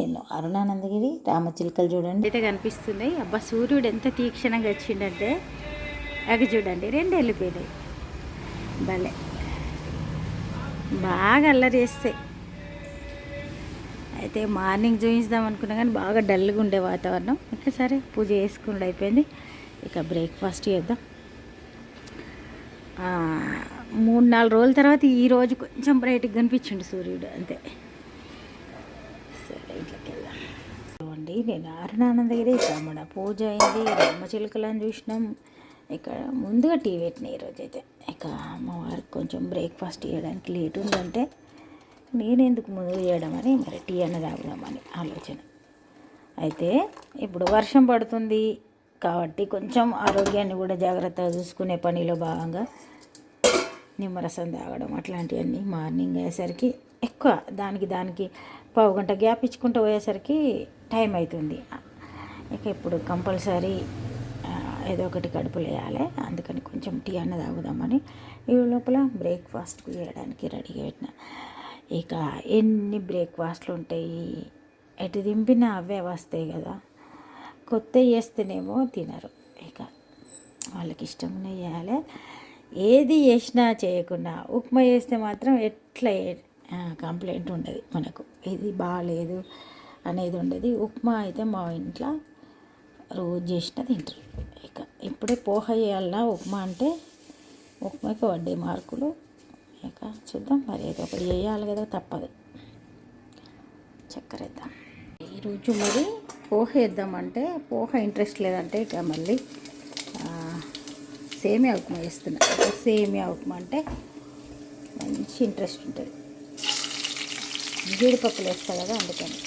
నేను అరుణానందగిరి రామచిలుకలు చూడండి. అయితే కనిపిస్తున్నాయి. అబ్బా సూర్యుడు ఎంత తీక్షణంగా వచ్చిండంటే అవి చూడండి రెండు వెళ్ళిపోయినాయి భలే. బాగా అల్లరి చేస్తాయి అయితే మార్నింగ్ చూపిద్దాం అనుకున్నా కానీ బాగా డల్గా ఉండే వాతావరణం. ఇంకా సరే పూజ చేసుకుని అయిపోయింది. ఇక బ్రేక్ఫాస్ట్ చేద్దాం. మూడు నాలుగు రోజుల తర్వాత ఈరోజు కొంచెం బ్రైట్గా కనిపించిండు సూర్యుడు అంతే. నేను అరుణానందగిరి ఇక పూజ అయింది రామచిలుకలను చూసినాం. ఇక్కడ ముందుగా టీ పెట్టిన ఈరోజు అయితే ఇక మా వారికి కొంచెం బ్రేక్ఫాస్ట్ చేయడానికి లేట్ ఉందంటే నేను ఎందుకు ముందు చేయడం అని మరి టీ అన్న తాగుదామని ఆలోచన. అయితే ఇప్పుడు వర్షం పడుతుంది కాబట్టి కొంచెం ఆరోగ్యాన్ని కూడా జాగ్రత్తగా చూసుకునే పనిలో భాగంగా నిమ్మరసం తాగడం అట్లాంటివన్నీ మార్నింగ్ అయ్యేసరికి ఎక్కువ దానికి దానికి పావు గంట గ్యాప్ ఇచ్చుకుంటూ పోయేసరికి టైం అవుతుంది ఇక ఇప్పుడు కంపల్సరీ ఏదో ఒకటి కడుపులో వేయాలి. అందుకని కొంచెం టీ అన్న తాగుదామని ఈ లోపల బ్రేక్ఫాస్ట్ చేయడానికి రెడీ పెట్టిన. ఇక ఎన్ని బ్రేక్ఫాస్ట్లు ఉంటాయి? ఎటు దింపినా అవే వస్తాయి కదా. కొత్త చేస్తేనేమో తినరు. ఇక వాళ్ళకి ఇష్టమైన ఉన్నవి చేయాలి. ఏది చేసినా చేయకుండా ఉప్మా చేస్తే మాత్రం ఎట్లా కంప్లైంట్ ఉండదు మనకు. ఇది బాగాలేదు అనేది ఉండదు. ఉప్మా అయితే మా ఇంట్లో రోజు చేసిన తింటారు. ఇక ఇప్పుడే పోహ చేయాలన్నా ఉప్మా అంటే ఉప్మాకి వడ్డే మార్కులు. ఇక చూద్దాం మరి ఏదో ఒకటి చేయాలి కదా తప్పదు. చక్కెర వేద్దాం. ఈరోజు మరి పోహ వేద్దామంటే పోహ ఇంట్రెస్ట్ లేదంటే ఇక మళ్ళీ సేమియా ఉప్మా వేస్తున్నా సేమియా ఉప్మా అంటే మంచి ఇంట్రెస్ట్ ఉంటుంది. జీడిపప్పులు వేస్తా కదా అందుకని.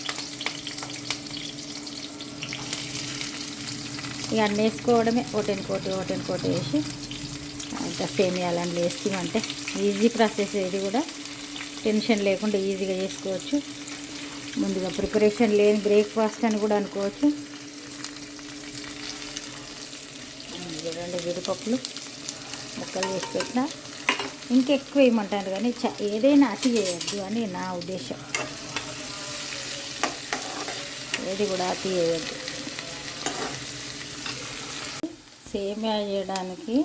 ఇక అన్నీ వేసుకోవడమే ఒకటిని కోటి ఒకటిని కోటి వేసి ఇంకా సేమియాలు అందులో వేస్తామంటే ఈజీ ప్రాసెస్ ఇది కూడా. టెన్షన్ లేకుండా ఈజీగా చేసుకోవచ్చు. ముందుగా ప్రిపరేషన్ లేని బ్రేక్ఫాస్ట్ అని కూడా అనుకోవచ్చు. చూడండి జీడిపప్పులు ముక్కలు వేసి పెట్టిన. ఇంకెక్కువ వేయమంటారు కానీ చ ఏదైనా అతి చేయొద్దు అని నా ఉద్దేశం. ఏది కూడా అతి చేయొద్దు. సేమియా చేయడానికి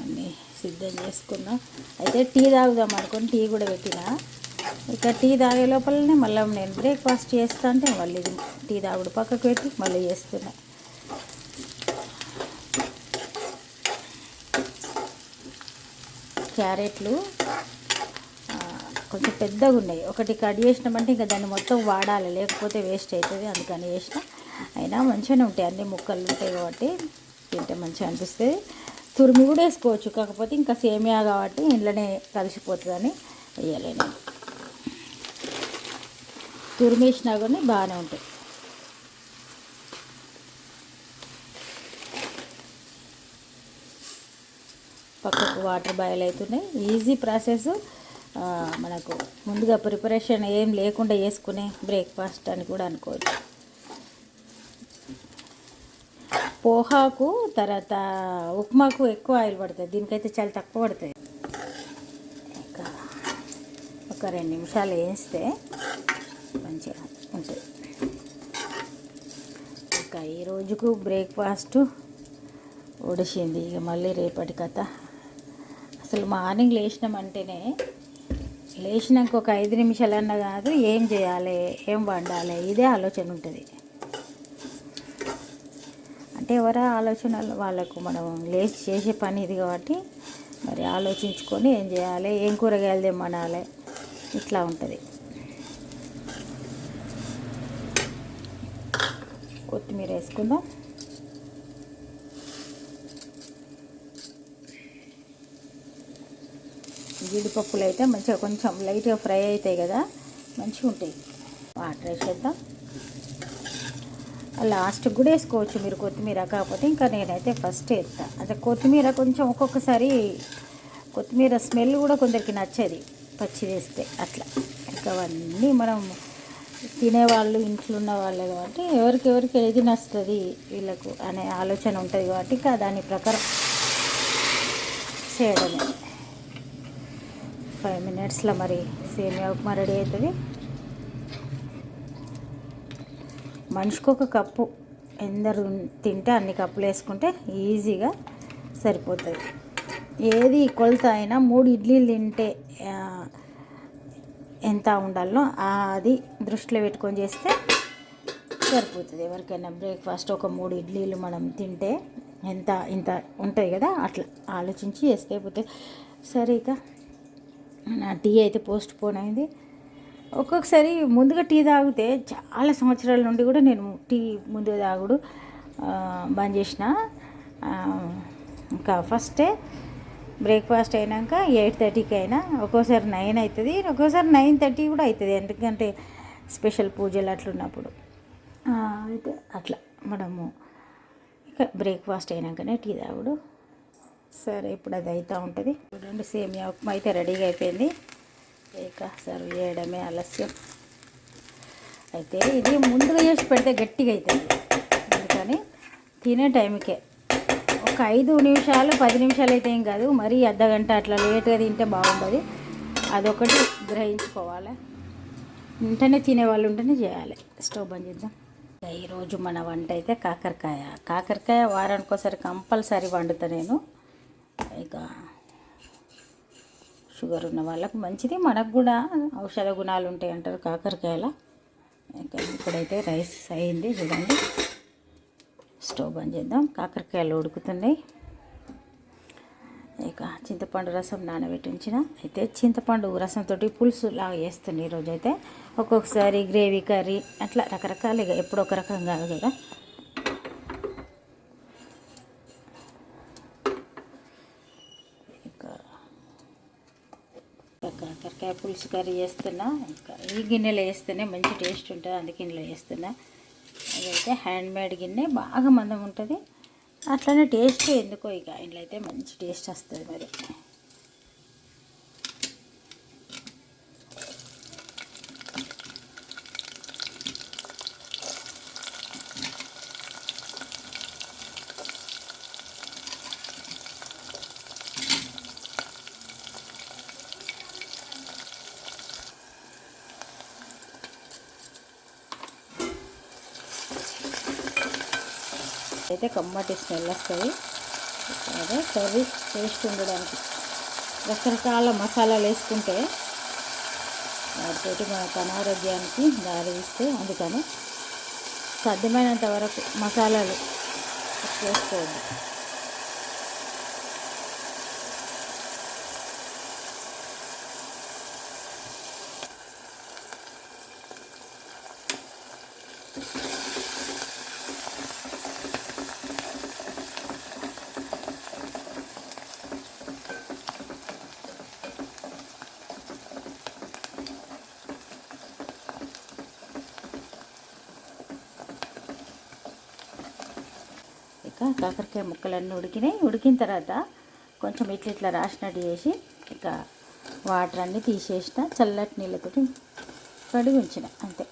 అన్నీ సిద్ధం చేసుకున్నాం. అయితే టీ తాగుదాం అనుకుని టీ కూడా పెట్టిన. ఇక టీ తాగే లోపలనే మళ్ళీ నేను బ్రేక్ఫాస్ట్ చేస్తా అంటే మళ్ళీ టీ తాగుడు పక్కకు పెట్టి మళ్ళీ చేస్తున్నా. క్యారెట్లు కొంచెం పెద్దగా ఉన్నాయి. ఒకటి కట్ చేసినామంటే ఇంకా దాన్ని మొత్తం వాడాలి. లేకపోతే వేస్ట్ అవుతుంది. అందుకని వేసిన అయినా మంచిగానే ఉంటాయి. అన్ని ముక్కలు ఉంటాయి కాబట్టి తింటే మంచిగా అనిపిస్తుంది. తురిమి కూడా వేసుకోవచ్చు. కాకపోతే ఇంకా సేమియా కాబట్టి ఇంట్లోనే కలిసిపోతుందని వేయాలి తురిమేసినా కానీ బాగానే ఉంటాయి పక్కకు వాటర్ బాయిల్ అవుతున్నాయి. ఈజీ ప్రాసెస్ మనకు ముందుగా ప్రిపరేషన్ ఏం లేకుండా చేసుకునే బ్రేక్ఫాస్ట్ అని కూడా అనుకోవచ్చు. పోహాకు తర్వాత ఉప్మాకు ఎక్కువ ఆయిల్ పడుతుంది దీనికైతే చాలా తక్కువ పడుతుంది ఇంకా ఒక రెండు నిమిషాలు వేస్తే మంచిగా ఉంటుంది. ఇంకా ఈ రోజుకు బ్రేక్ఫాస్ట్ ఒడిసింది ఇక మళ్ళీ రేపటి కథ. అసలు మార్నింగ్ లేచినామంటేనే లేచినాక ఒక ఐదు నిమిషాలన్నా కాదు ఏం చేయాలి ఏం వండాలి ఇదే ఆలోచన ఉంటుంది. అంటే ఎవరో ఆలోచనలు వాళ్ళకు మనం లేచి చేసే పని ఇది కాబట్టి మరి ఆలోచించుకొని ఏం చేయాలి ఏం కూరగాయలు తెమ్మనాలి ఇట్లా ఉంటుంది. కొత్తిమీర వేసుకుందాం. జీడిపప్పులు అయితే మంచిగా కొంచెం లైట్గా ఫ్రై అవుతాయి కదా మంచిగా ఉంటాయి. వాటర్ వేసేద్దాం. లాస్ట్ కూడా వేసుకోవచ్చు మీరు కొత్తిమీర కాకపోతే ఇంకా నేనైతే ఫస్ట్ వేస్తా. అంటే కొత్తిమీర కొంచెం ఒక్కొక్కసారి కొత్తిమీర స్మెల్ కూడా కొందరికి నచ్చేది పచ్చి వేస్తే అట్లా. ఇంకా అవన్నీ మనం తినేవాళ్ళు ఇంట్లో ఉన్న వాళ్ళు కాబట్టి ఎవరికి ఎవరికి ఏది నచ్చుతుంది వీళ్ళకు అనే ఆలోచన ఉంటుంది కాబట్టి ఇంకా దాని ప్రకారం చేయడమే. ఫైవ్ మినిట్స్లో మరి సేమియా ఉప్మా రెడీ అవుతుంది మనిషికి ఒక కప్పు. ఎందరు తింటే అన్ని కప్పులు వేసుకుంటే ఈజీగా సరిపోతుంది. ఏది కొలత అయినా మూడు ఇడ్లీలు తింటే ఎంత ఉండాలో అది దృష్టిలో పెట్టుకొని చేస్తే సరిపోతుంది. ఎవరికైనా బ్రేక్ఫాస్ట్ ఒక మూడు ఇడ్లీలు మనం తింటే ఎంత ఇంత ఉంటుంది కదా అట్లా ఆలోచించి చేస్తే పోతే సరే ఇక. నా టీ అయితే పోస్ట్ పోన్ అయింది. ఒక్కొక్కసారి ముందుగా టీ తాగితే చాలా సంవత్సరాల నుండి కూడా నేను టీ ముందుగా తాగుడు బంద్ చేసిన. ఇంకా ఫస్టే బ్రేక్ఫాస్ట్ అయినాక ఎయిట్ థర్టీకి అయినా ఒక్కోసారి నైన్ అవుతుంది ఒక్కోసారి నైన్ థర్టీ కూడా అవుతుంది ఎందుకంటే స్పెషల్ పూజలు అట్లున్నప్పుడు. అయితే అట్లా మనము ఇక బ్రేక్ఫాస్ట్ అయినాకనే టీ తాగుడు. సరే ఇప్పుడు అది అవుతూ ఉంటుంది. చూడండి సేమియా ఉప్మా అయితే రెడీగా అయిపోయింది. ఇక సర్వ్ చేయడమే ఆలస్యం. అయితే ఇది ముందుగా చేసి పెడితే గట్టిగా అవుతుంది అందుకని తినే టైంకే. ఒక ఐదు నిమిషాలు పది నిమిషాలు అయితే ఏం కాదు. మరీ అర్ధ గంట అట్లా లేట్గా తింటే బాగుంటుంది అదొకటి గ్రహించుకోవాలి. వెంటనే తినేవాళ్ళు ఉంటేనే చేయాలి. స్టవ్ బంద్ చేద్దాం. ఈరోజు మన వంట అయితే కాకరకాయ. కాకరకాయ వారానికి ఒకసారి కంపల్సరీ వండుతా నేను. ఇక షుగర్ ఉన్న వాళ్ళకు మంచిది. మనకు కూడా ఔషధ గుణాలు ఉంటాయి అంటారు కాకరకాయల. ఇక ఇప్పుడైతే రైస్ అయింది చూడండి. స్టవ్ బంద్ చేద్దాం. కాకరకాయలు ఉడుకుతున్నాయి. ఇక చింతపండు రసం నానబెట్టి ఉంచిన. అయితే చింతపండు రసంతో పులుసు లాగా చేస్తుంది ఈరోజు అయితే ఒక్కొక్కసారి గ్రేవీ కర్రీ అట్లా రకరకాలుగా ఎప్పుడు ఒక రకం కాదు. కాకరకాయ పులుసు కర్రీ చేస్తున్నా. ఇంకా ఈ గిన్నెలో వేస్తేనే మంచి టేస్ట్ ఉంటుంది. అందుకే ఇందులో వేస్తున్నా. అదైతే హ్యాండ్ మేడ్ గిన్నె. బాగా మందం ఉంటుంది. అట్లనే టేస్ట్ ఎందుకో ఇక. ఇంట్లో అయితే మంచి టేస్ట్ వస్తుంది మరి. అయితే కమ్మటి స్మెల్ వస్తుంది. అదే కర్రీ టేస్ట్ ఉండడానికి. రకరకాల మసాలాలు వేసుకుంటే వాటితోటి మనకు అనారోగ్యానికి దారి ఇస్తే అందుకని సాధ్యమైనంత వరకు మసాలాలు వేసుకోవద్దు. ఇక కాకరకాయ ముక్కలన్నీ ఉడికినాయి. ఉడికిన తర్వాత కొంచెం ఇట్లా ఇట్లా రాసినట్టు చేసి ఇక వాటర్ అన్నీ తీసేసిన చల్లటి నీళ్ళతోటి కడిగి ఉంచిన అంతే.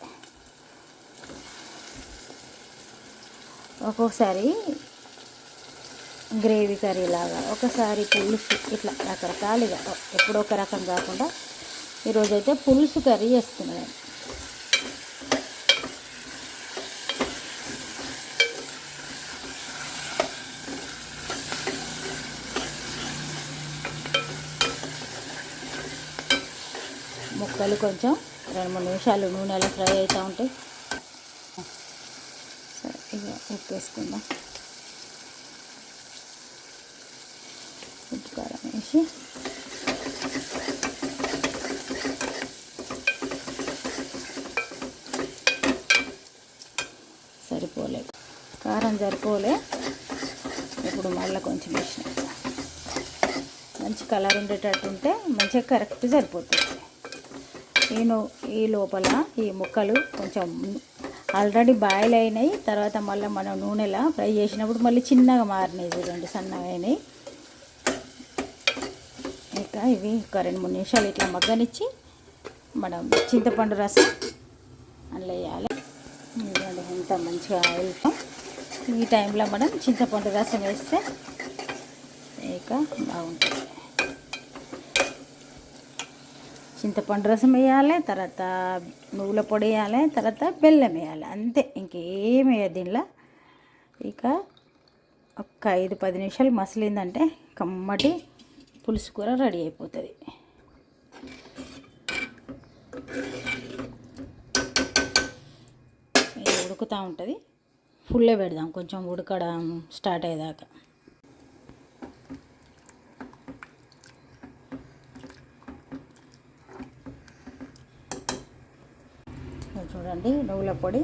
ఒక్కొక్కసారి గ్రేవీ కర్రీ లాగా ఒకసారి పులుసు ఇట్లా రకరకాలుగా ఎప్పుడో ఒక రకం కాకుండా ఈరోజైతే పులుసు కర్రీ చేస్తున్నాను. ముక్కలు కొంచెం రెండు మూడు నిమిషాలు నూనెలో ఫ్రై అవుతూ ఉంటాయి సరే ఇక ఉప్పు వేసుకుందాం ఉప్పు కారం వేసి. సరిపోలే. కారం సరిపోలే. ఇప్పుడు మళ్ళీ కొంచెం వేసిన. మంచి కలర్ ఉండేటట్టు ఉంటే మంచిగా కరెక్ట్ సరిపోతుంది. నేను ఈ లోపల ఈ ముక్కలు కొంచెం ఆల్రెడీ బాయిల్ అయినాయి. తర్వాత మళ్ళీ మనం నూనెలా ఫ్రై చేసినప్పుడు మళ్ళీ చిన్నగా మారినాయి చూడండి సన్నగా అయినాయి. ఇంకా ఇవి ఒక రెండు మూడు నిమిషాలు ఇట్లా మగ్గనిచ్చి మనం చింతపండు రసం అందులో వేయాలి. ఇదిగోండి ఎంత మంచిగా వెళ్తాం ఈ టైంలో మనం చింతపండు రసం వేస్తే ఇక బాగుంటుంది. చింతపండు రసం వేయాలి తర్వాత నువ్వుల పొడి వేయాలి తర్వాత బెల్లం వేయాలి అంతే. ఇంకేం వేయదు దీనిలో. ఇక ఒక్క ఐదు పది నిమిషాలు మసిలిందంటే కమ్మటి పులుసు కూర రెడీ అయిపోతుంది. ఉడుకుతూ ఉంటుంది. ఫుల్లే పెడదాం కొంచెం ఉడకడం స్టార్ట్ అయ్యేదాకా ఇది చూడండి నువ్వుల పొడి.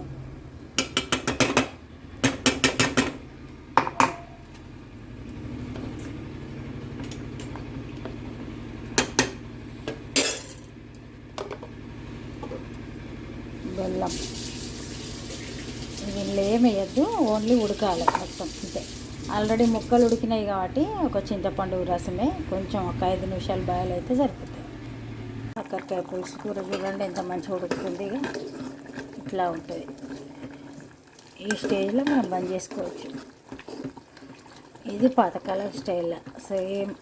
బెల్లం. దీనిలో ఏమి ఓన్లీ ఉడకాలి మొత్తం అంతే. ఆల్రెడీ ముక్కలు ఉడికినాయి కాబట్టి ఒక చింతపండు రసమే కొంచెం ఒక ఐదు నిమిషాలు బాయిల్ అయితే సరిపోతుంది కాకరకాయ పులుసు కూర చూడండి ఎంత మంచిగా ఉడుకుతుంది. ఇక ఇట్లా ఉంటుంది. ఈ స్టేజ్లో మనం బంద్ చేసుకోవచ్చు. ఇది పాతకాలం స్టైల్లో సేమ్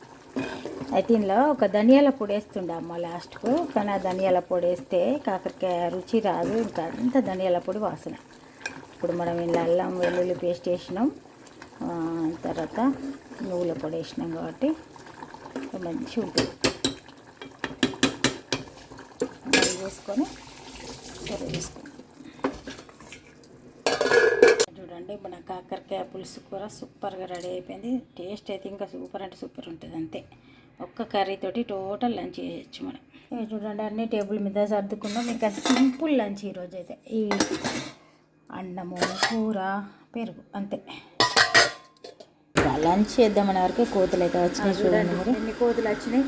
అయితే ఇందులో ఒక ధనియాల పొడి వేస్తుండే అమ్మ లాస్ట్కు. కానీ ఆ ధనియాల పొడి వేస్తే కాకరకాయ రుచి రాదు. ఇంకా అంత ధనియాల పొడి వాసన. ఇప్పుడు మనం ఇందులో అల్లం వెల్లుల్లి పేస్ట్ వేసినాం. తర్వాత నువ్వుల పొడి వేసినాం కాబట్టి మంచిగా ఉంటుంది. చేసుకొని వేసుకొని చూడండి మన కాకరకాయ పులుసు కూర సూపర్గా రెడీ అయిపోయింది. టేస్ట్ అయితే ఇంకా సూపర్ అంటే సూపర్ ఉంటుంది అంతే. ఒక్క కర్రీతోటి టోటల్ లంచ్ చేయొచ్చు మనం. చూడండి అన్ని టేబుల్ మీద సర్దుకున్నాం. ఇంకా సింపుల్ లంచ్ ఈరోజు అయితే. ఈ అన్నము కూర పెరుగు అంతే. లంచ్ చేద్దామనే వరకే కోతులు అయితే వచ్చినాయి చూడండి మరి. కోతులు వచ్చినాయి.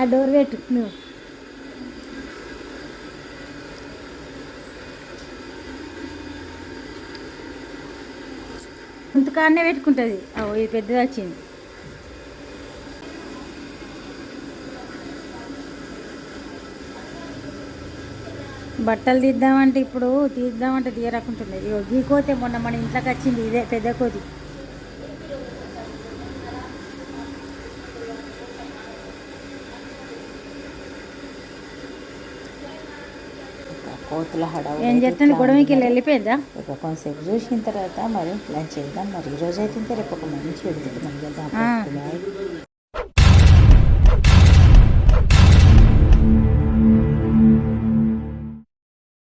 ఆ డోర్ పెట్టు నువ్వు. ఇంతకాడనే పెట్టుకుంటుంది. ఇది పెద్దది వచ్చింది. బట్టలు తీద్దామంటే ఇప్పుడు తీద్దామంటే తీయరాకుంటుంది ఇగో గీ కోతే మొన్న మన ఇంట్లోకి వచ్చింది ఇదే పెద్ద కోతి. కోతుల హడావుడి ఏం చేస్తాను గొడవకి. వెళ్ళిపోయిందా ఇక కొంతసేపు చూసిన తర్వాత మరి లంచ్ చేద్దాం మరి ఈ రోజు అయితే రేపు ఒక మంచి. బాయ్